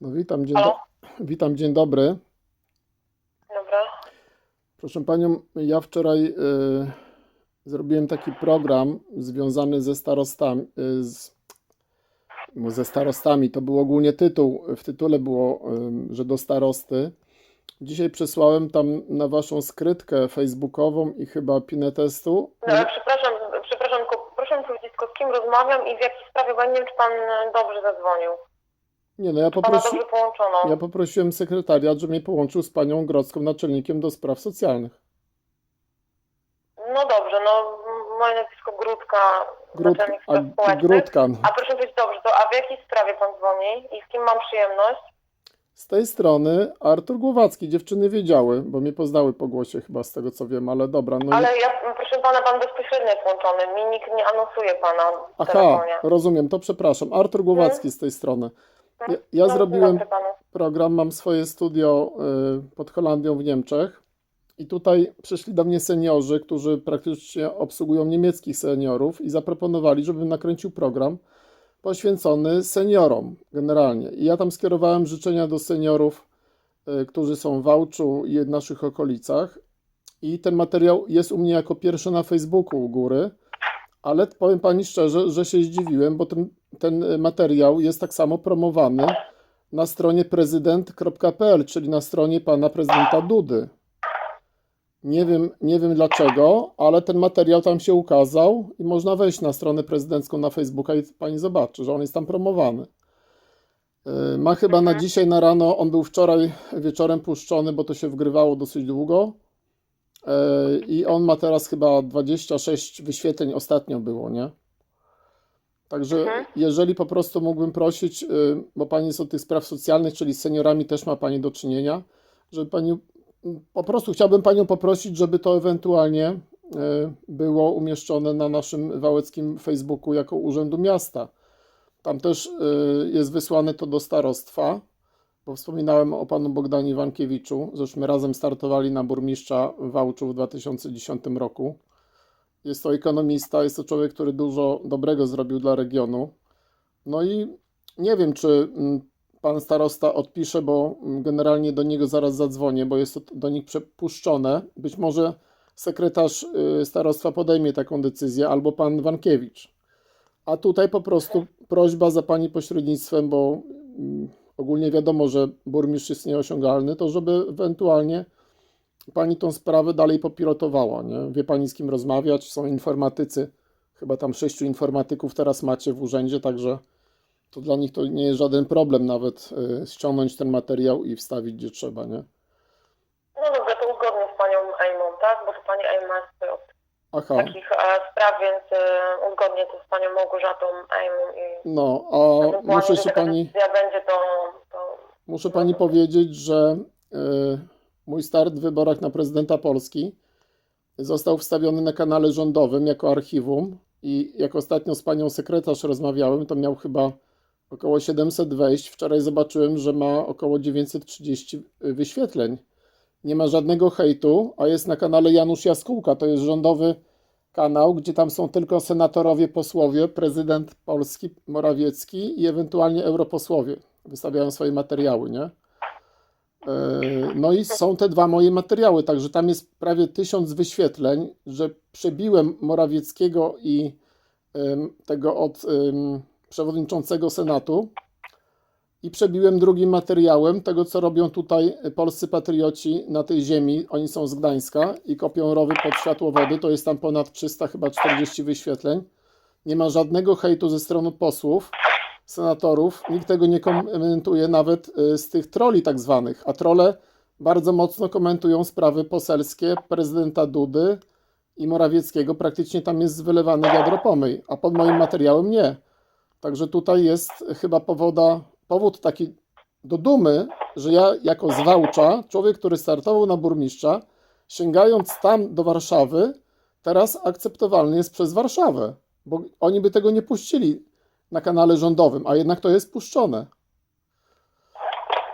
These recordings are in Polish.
No witam, dzień, do... witam, dzień dobry. Dobra. Proszę Panią, ja wczoraj y, zrobiłem taki program związany ze starostami, y, z, no, ze starostami. To był ogólnie tytuł. W tytule było, y, że do starosty. Dzisiaj przesłałem tam na Waszą skrytkę facebookową i chyba pinę testu. No, ale przepraszam, przepraszam, proszę powiedzieć, z kim rozmawiam i w jakiej sprawie, bo nie wiem, czy pan e, dobrze zadzwonił. Nie, no ja, poprosi... ja poprosiłem sekretariat, żeby mnie połączył z Panią Grodzką, naczelnikiem do spraw socjalnych. No dobrze, no moje nazwisko Grudka, Grud... naczelnik A, spraw społecznych. Grudka. A proszę powiedzieć, dobrze, to a w jakiej sprawie pan dzwoni i z kim mam przyjemność? Z tej strony Artur Głowacki. Dziewczyny wiedziały, bo mnie poznały po głosie chyba z tego co wiem, ale dobra. No i... Ale ja, proszę pana, pan bezpośrednio jest łączony, mi nikt nie anonsuje pana w Aha, telefonie. rozumiem, to przepraszam. Artur Głowacki z tej strony. Ja, ja No, zrobiłem program, mam swoje studio y, pod Holandią w Niemczech i tutaj przyszli do mnie seniorzy, którzy praktycznie obsługują niemieckich seniorów i zaproponowali, żebym nakręcił program poświęcony seniorom generalnie. I ja tam skierowałem życzenia do seniorów, y, którzy są w Wałczu i w naszych okolicach. I ten materiał jest u mnie jako pierwszy na Facebooku u góry, ale powiem Pani szczerze, że się zdziwiłem, bo ten, ten materiał jest tak samo promowany na stronie prezydent.pl, czyli na stronie pana prezydenta Dudy. Nie wiem, nie wiem dlaczego, ale ten materiał tam się ukazał i można wejść na stronę prezydencką na Facebooka i pani zobaczy, że on jest tam promowany. Yy, Ma chyba na dzisiaj na rano, on był wczoraj wieczorem puszczony, bo to się wgrywało dosyć długo. Yy, I on ma teraz chyba 26 wyświetleń ostatnio było, nie? Także Mhm. jeżeli po prostu mógłbym prosić, y, bo Pani jest od tych spraw socjalnych, czyli z seniorami też ma Pani do czynienia, żeby Pani, po prostu chciałbym Panią poprosić, żeby to ewentualnie y, było umieszczone na naszym wałeckim Facebooku jako Urzędu Miasta. Tam też y, jest wysłane to do starostwa, bo wspominałem o Panu Bogdanie Iwankiewiczu, żeśmy razem startowali na burmistrza Wałczu w 2010 roku. Jest to ekonomista, jest to człowiek, który dużo dobrego zrobił dla regionu. No i nie wiem, czy mm, pan starosta odpisze, bo mm, generalnie do niego zaraz zadzwonię, bo jest to do nich przepuszczone. Być może sekretarz y, starostwa podejmie taką decyzję, albo pan Wankiewicz. A tutaj po prostu prośba za pani pośrednictwem, bo mm, ogólnie wiadomo, że burmistrz jest nieosiągalny, to żeby ewentualnie pani tą sprawę dalej popilotowała, nie? Wie pani z kim rozmawiać, są informatycy, chyba tam sześciu informatyków teraz macie w urzędzie, także to dla nich to nie jest żaden problem nawet y, ściągnąć ten materiał i wstawić gdzie trzeba, nie? No dobrze, to uzgodnię z panią Ejmą, tak? Bo to pani Ejma jest od Aha, takich e, spraw, więc e, uzgodnię to z panią Małgorzatą Ejmą i no, a muszę się pani, będzie, to, to muszę pani powiedzieć, że y, mój start w wyborach na prezydenta Polski został wstawiony na kanale rządowym jako archiwum i jak ostatnio z panią sekretarz rozmawiałem, to miał chyba około 700 wejść. Wczoraj zobaczyłem, że ma około 930 wyświetleń. Nie ma żadnego hejtu, a jest na kanale Janusz Jaskółka. To jest rządowy kanał, gdzie tam są tylko senatorowie, posłowie, prezydent Polski Morawiecki i ewentualnie europosłowie. Wystawiają swoje materiały, nie? No i są te dwa moje materiały, także tam jest prawie tysiąc wyświetleń, że przebiłem Morawieckiego i tego od przewodniczącego Senatu i przebiłem drugim materiałem tego, co robią tutaj polscy patrioci na tej ziemi. Oni są z Gdańska i kopią rowy pod światłowody. To jest tam ponad 300, chyba 40 wyświetleń. Nie ma żadnego hejtu ze strony posłów, senatorów. Nikt tego nie komentuje, nawet y, z tych troli tak zwanych. A trole bardzo mocno komentują sprawy poselskie prezydenta Dudy i Morawieckiego. Praktycznie tam jest wylewany wiadro pomyj, a pod moim materiałem nie. Także tutaj jest chyba powoda, powód taki do dumy, że ja jako zwałcza, człowiek, który startował na burmistrza, sięgając tam do Warszawy, teraz akceptowalny jest przez Warszawę, bo oni by tego nie puścili na kanale rządowym, a jednak to jest puszczone.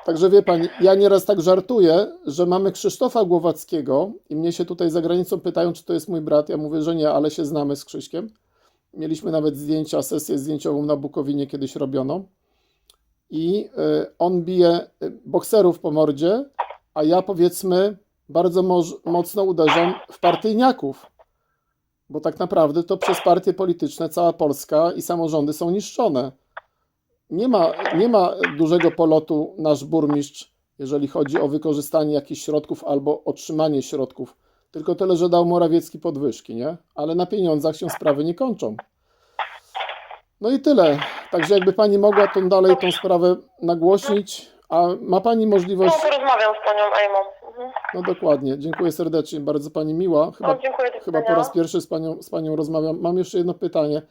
Także wie pani, ja nieraz tak żartuję, że mamy Krzysztofa Głowackiego i mnie się tutaj za granicą pytają, czy to jest mój brat. Ja mówię, że nie, ale się znamy z Krzyśkiem. Mieliśmy nawet zdjęcia, sesję zdjęciową na Bukowinie kiedyś robioną. i y, on bije y, bokserów po mordzie, a ja powiedzmy bardzo mocno uderzam w partyjniaków. Bo tak naprawdę to przez partie polityczne cała Polska i samorządy są niszczone. Nie ma, nie ma dużego polotu nasz burmistrz, jeżeli chodzi o wykorzystanie jakichś środków albo otrzymanie środków. Tylko tyle, że dał Morawiecki podwyżki, nie? Ale na pieniądzach się sprawy nie kończą. No i tyle. Także jakby pani mogła tą dalej tą sprawę nagłośnić, a ma pani możliwość. No, porozmawiam z panią Ejmą. Mhm. No dokładnie. Dziękuję serdecznie. Bardzo pani miła. Chyba, No, dziękuję, chyba po raz pierwszy z panią, z panią rozmawiam. Mam jeszcze jedno pytanie.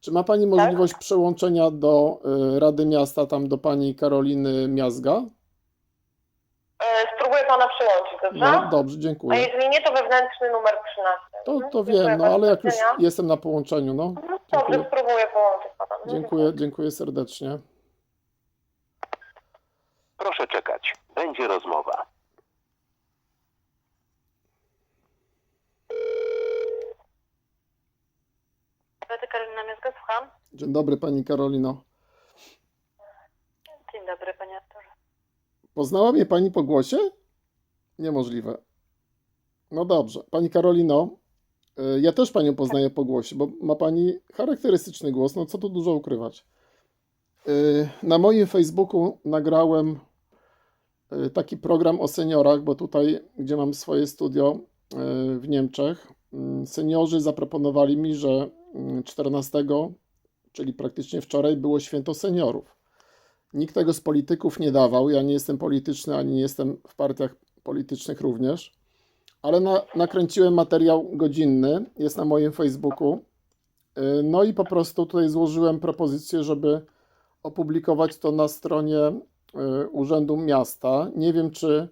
Czy ma pani możliwość przełączenia do y, Rady Miasta, tam do pani Karoliny Miazga? E, Spróbuję pana przyłączyć, dobrze? No dobrze, A dziękuję. jeżeli nie, to wewnętrzny numer 13. To, Mhm. to Dziękuję wiem, no ale jak już jestem na połączeniu, no. Mhm, Dobrze, Dziękuję, spróbuję połączyć pana. Mhm. dziękuję, dziękuję serdecznie. Proszę czekać. Będzie rozmowa. Dziękuję. Karolina Miazga, słucham. Dzień dobry pani Karolino. Dzień dobry, panie Arturze. Poznała mnie pani po głosie? Niemożliwe. No dobrze. Pani Karolino, y, ja też panią poznaję po głosie, bo ma pani charakterystyczny głos, no co tu dużo ukrywać. Y, Na moim Facebooku nagrałem y, taki program o seniorach, bo tutaj, gdzie mam swoje studio w Niemczech, seniorzy zaproponowali mi, że y, 14, czyli praktycznie wczoraj, było święto seniorów. Nikt tego z polityków nie dawał. Ja nie jestem polityczny, ani nie jestem w partiach politycznych również. Ale na, nakręciłem materiał godzinny, jest na moim Facebooku. Yy, No i po prostu tutaj złożyłem propozycję, żeby opublikować to na stronie yy, Urzędu Miasta. Nie wiem, czy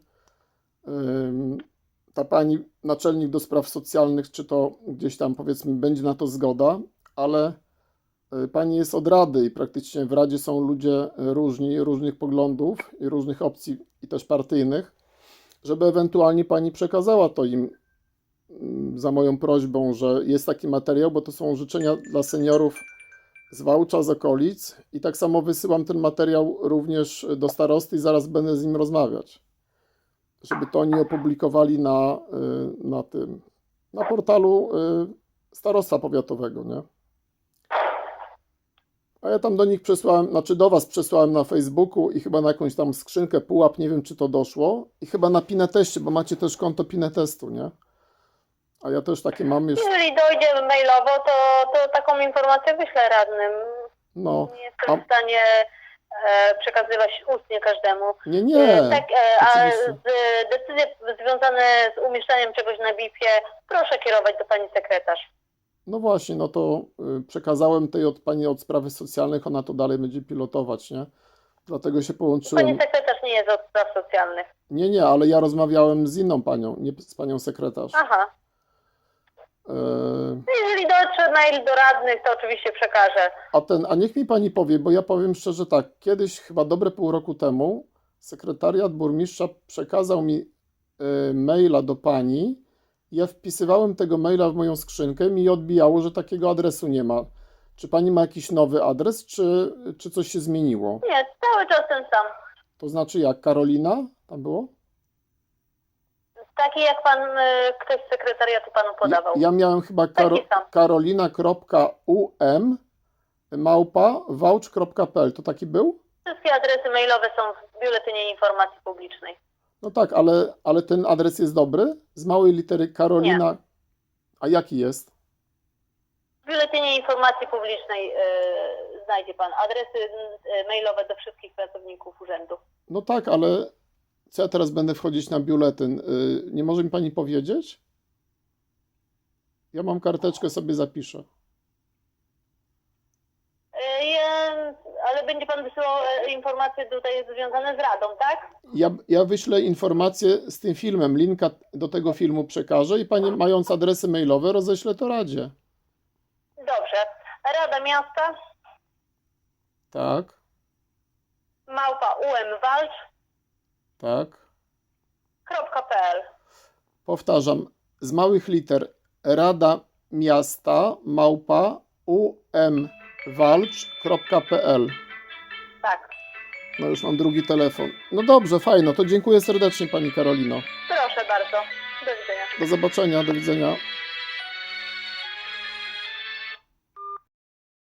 ta pani naczelnik do spraw socjalnych, czy to gdzieś tam powiedzmy będzie na to zgoda, ale Y, Pani jest od Rady i praktycznie w Radzie są ludzie różni, różnych poglądów i różnych opcji i też partyjnych, żeby ewentualnie Pani przekazała to im mm, za moją prośbą, że jest taki materiał, bo to są życzenia dla seniorów z Wałcza, z okolic i tak samo wysyłam ten materiał również do starosty i zaraz będę z nim rozmawiać, żeby to oni opublikowali na, y, na tym, na portalu y, starostwa powiatowego, nie? A ja tam do nich przesłałem, znaczy do Was przesłałem na Facebooku i chyba na jakąś tam skrzynkę pułap, nie wiem czy to doszło. I chyba na Pineteście, bo macie też konto Pinetestu, nie? A ja też takie mam już, Jeżeli dojdzie mailowo, to, to taką informację wyślę radnym. no, Nie jestem A- w stanie e, przekazywać ustnie każdemu. nie, E, nie, tak, e, a z, decyzje związane z umieszczaniem czegoś na BIP-ie proszę kierować do pani sekretarz. No właśnie, no to y, przekazałem tej od Pani od sprawy socjalnych, ona to dalej będzie pilotować, nie? Dlatego się Pani połączyłem. sekretarz nie jest od spraw socjalnych. Nie, nie, ale ja rozmawiałem z inną panią, nie z Panią sekretarz. Aha. E, No Jeżeli dotrze mail do radnych, to oczywiście przekażę. A ten, a niech mi pani powie, bo ja powiem szczerze tak, kiedyś chyba dobre pół roku temu sekretariat burmistrza przekazał mi y, maila do pani. Ja wpisywałem tego maila w moją skrzynkę, mi odbijało, że takiego adresu nie ma. Czy pani ma jakiś nowy adres, czy, czy coś się zmieniło? Nie, cały czas ten sam. To znaczy jak, Karolina tam było? Taki jak pan, y, ktoś z sekretariatu panu podawał. Ja, ja miałem chyba karo, sam. karolina.um małpa vouch.pl. To taki był? Wszystkie adresy mailowe są w biuletynie informacji publicznej. No tak, ale, ale ten adres jest dobry? Z małej litery Karolina. A jaki jest? W biuletynie informacji publicznej y, znajdzie pan adresy y, mailowe do wszystkich pracowników urzędu. No tak, ale co ja teraz będę wchodzić na biuletyn? Y, Nie może mi pani powiedzieć? Ja mam karteczkę, sobie zapiszę. Y, ja- ale będzie pan wysyłał y, informacje tutaj związane z radą, tak? Ja, ja wyślę informację z tym filmem, linka do tego filmu przekażę i pani mając adresy mailowe roześlę to Radzie. Dobrze. Rada Miasta, Tak, małpa umwalcz.pl tak. Powtarzam, z małych liter Rada Miasta małpa umwalcz.pl. No już mam drugi telefon. No dobrze, fajno, to dziękuję serdecznie Pani Karolino. Proszę bardzo. Do widzenia. Do zobaczenia, do widzenia.